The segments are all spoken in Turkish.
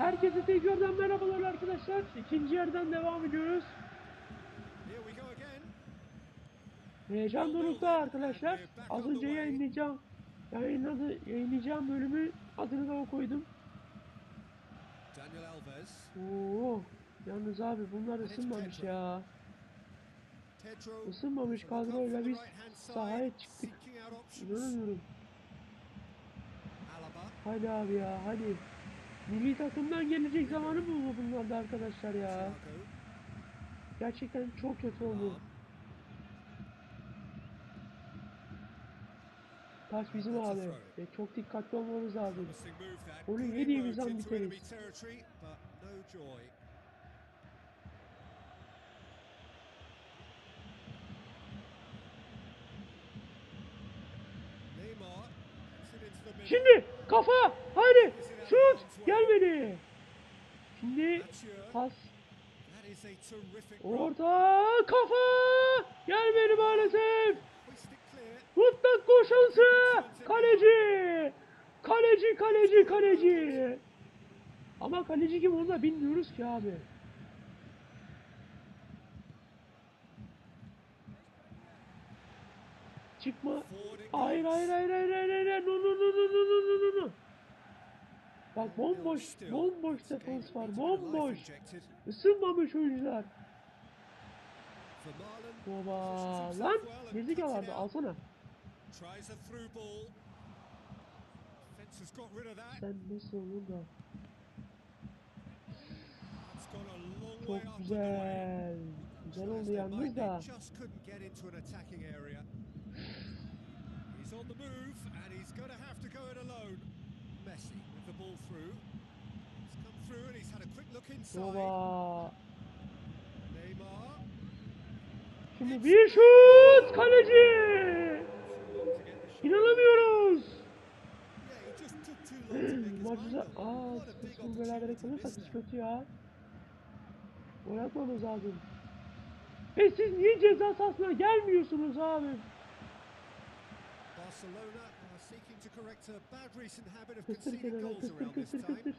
Herkese tekrardan merhabalar arkadaşlar. İkinci yerden devam ediyoruz. Heyecan dorukta arkadaşlar. Az önce yayınlayacağım. Yayınladı, yayınlayacağım bölümü adını da koydum. Oo, yalnız abi bunlar ısınmamış ya. Isınmamış kadroyla biz sahaya çıktık. İnanamıyorum. Hadi abi ya hadi. Milli takımdan gelecek zamanı mı bu bunlar da arkadaşlar ya? Gerçekten çok kötü oldu. Taç bizim abi. E, çok dikkatli olmamız lazım. Onu yediğimiz an biteriz. Şimdi kafa haydi şut gelmedi. Şimdi pas orta kafa gelmedi maalesef. Mutlak gol şansı kaleci. Kaleci kaleci kaleci. Ama kaleci kim onu da bilmiyoruz ki abi. Çıkma. Hayır hayır hayır hayır hayır hayır. No no no no no no no no no. Bak bomboş bomboş defans var bomboş. Isınmamış oyuncular. Baba lan it vardı alsana. Sen nasıl olur da. Çok güzel. Güzel oldu yalnız da. He's on the move, and he's going to have to go it alone. Messi with the ball through. He's come through, and he's had a quick look inside. Oba. Neymar. Şimdi bir şut kaleci. İnanamıyoruz. Maçıza aa sıkıntı böyle direkt alırsak kötü ya. Oynatmamız lazım. Ve siz niye ceza sahasına gelmiyorsunuz abi? Barcelona are seeking to correct a bad recent habit of conceding goals around this time.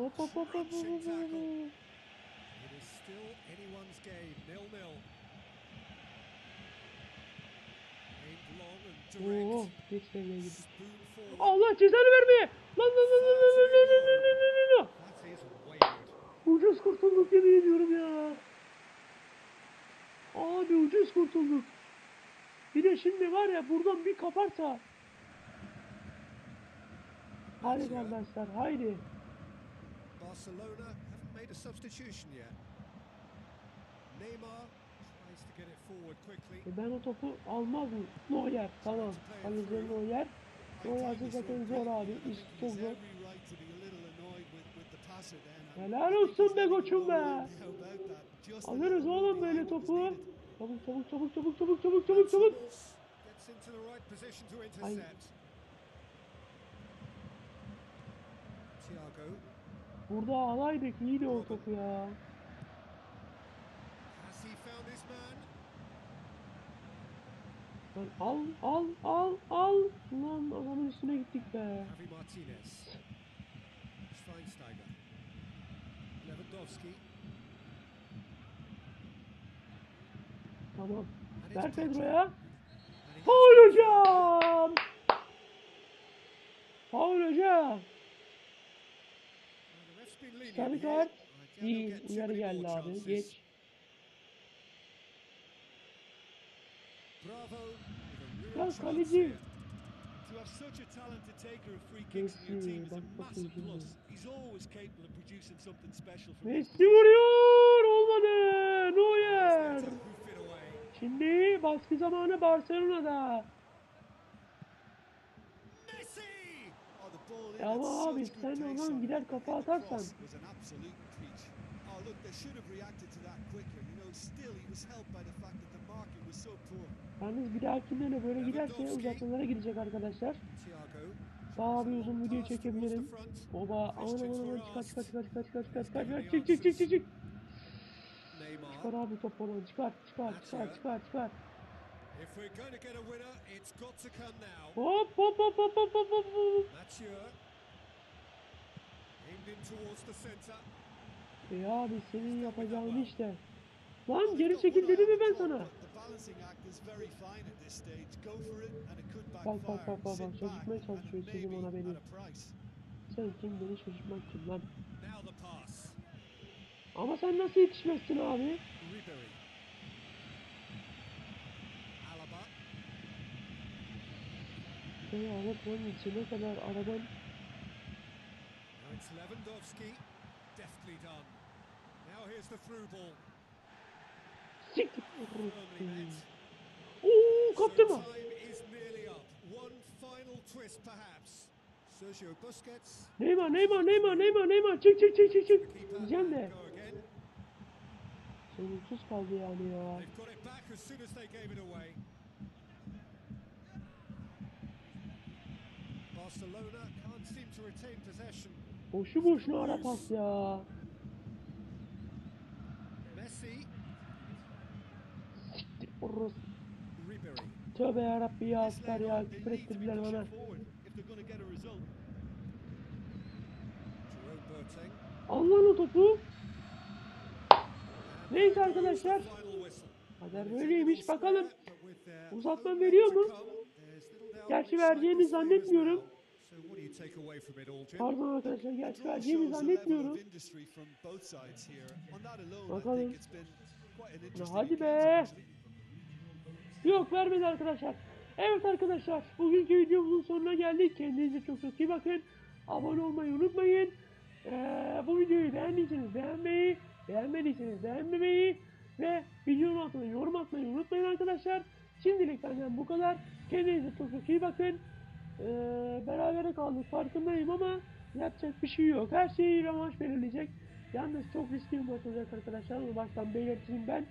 Hop hop hop hop hop hop. It is still anyone's game, nil-nil. Oo, geç devreye girdi. Allah cezanı vermeye. Lan lan lan lan lan lan lan lan lan lan lan. Ucuz kurtulduk yemin ediyorum ya. Abi ucuz kurtulduk. Bir de şimdi var ya buradan bir kaparsa. Hadi gelmezler haydi. Barcelona haven't made a substitution yet. Neymar tries to get it forward quickly. E ben o topu almazdım. Neuer tamam. Hani Neuer. Neuer'de zaten zor abi. İş çok zor. Helal olsun be koçum be. Alırız oğlum böyle topu. Çabuk çabuk çabuk çabuk çabuk çabuk çabuk çabuk. Ay. Burada alaydık iyiydi o topu ya. Lan al al al al. Lan adamın üstüne gittik be. Lewandowski. Tamam. Ver Pedro'ya. Faul hocam. Faul hocam. Sarı kart. Değil. Uyarı geldi abi. Geç. Ya kaleci. To have such a talented Messi vuruyor. Şimdi baskı zamanı Barcelona'da. Oh, Ya abi sen it. gider kafa atarsan. Oh. Yalnız bir dahakinde de böyle giderse uzatmalara gidecek arkadaşlar. Daha bir uzun video çekebilirim. Oba aman aman aman çıkar çıkar çıkar çıkar çıkar çıkar çıkar çıkar çık çık çık çık çık Çıkar abi top oradan çıkar çıkar çıkar çıkar çıkar If we're going to get a winner, it's got to come now. Hop hop hop hop hop hop hop hop Mathieu. Banged in towards the centre. E abi senin yapacağın işte. Lan geri çekil dedim mi ben sana? Bak, bak, bak, bak, bak, çocukmaya çalışıyor maybe ona beni. Sen kim beni şaşırtmak kim lan? Ama sen nasıl yetişmezsin abi? Beni arabanın içine kadar araban it's Lewandowski. Deftly done. Now here's the through ball. siktir. Neymar, Neymar, Neymar, Neymar, Neymar. Çık çık çık çık çık. Diyeceğim de. Sorunsuz kaldı yani ya. Boşu boşuna ara pas ya. Messi, Siktir orası. Ribery. Tövbe yarabbi ya Aslar ya küfür ettirdiler bana. Al lan o topu. Neyse arkadaşlar. a böyleymiş bakalım. Uzatma veriyor mu? Gerçi vereceğini zannetmiyorum. Pardon arkadaşlar gerçi level zannetmiyorum. Bakalım. hadi be. Yok vermedi arkadaşlar. Evet arkadaşlar bugünkü videomuzun sonuna geldik. Kendinize çok çok iyi bakın. Abone olmayı unutmayın. Ee, bu videoyu beğendiyseniz beğenmeyi, beğenmediyseniz beğenmemeyi ve videonun altına yorum atmayı unutmayın arkadaşlar. Şimdilik benden bu kadar. Kendinize çok çok iyi bakın. Ee, berabere kaldık farkındayım ama yapacak bir şey yok. Her şeyi rövanş belirleyecek. Yalnız çok riskli bir maç olacak arkadaşlar. Onu baştan belirteyim ben.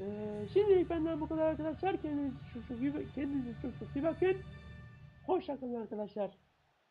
Ee, şimdilik benden bu kadar arkadaşlar. Kendinize çok çok iyi, kendinize çok çok iyi bakın. Hoşçakalın arkadaşlar.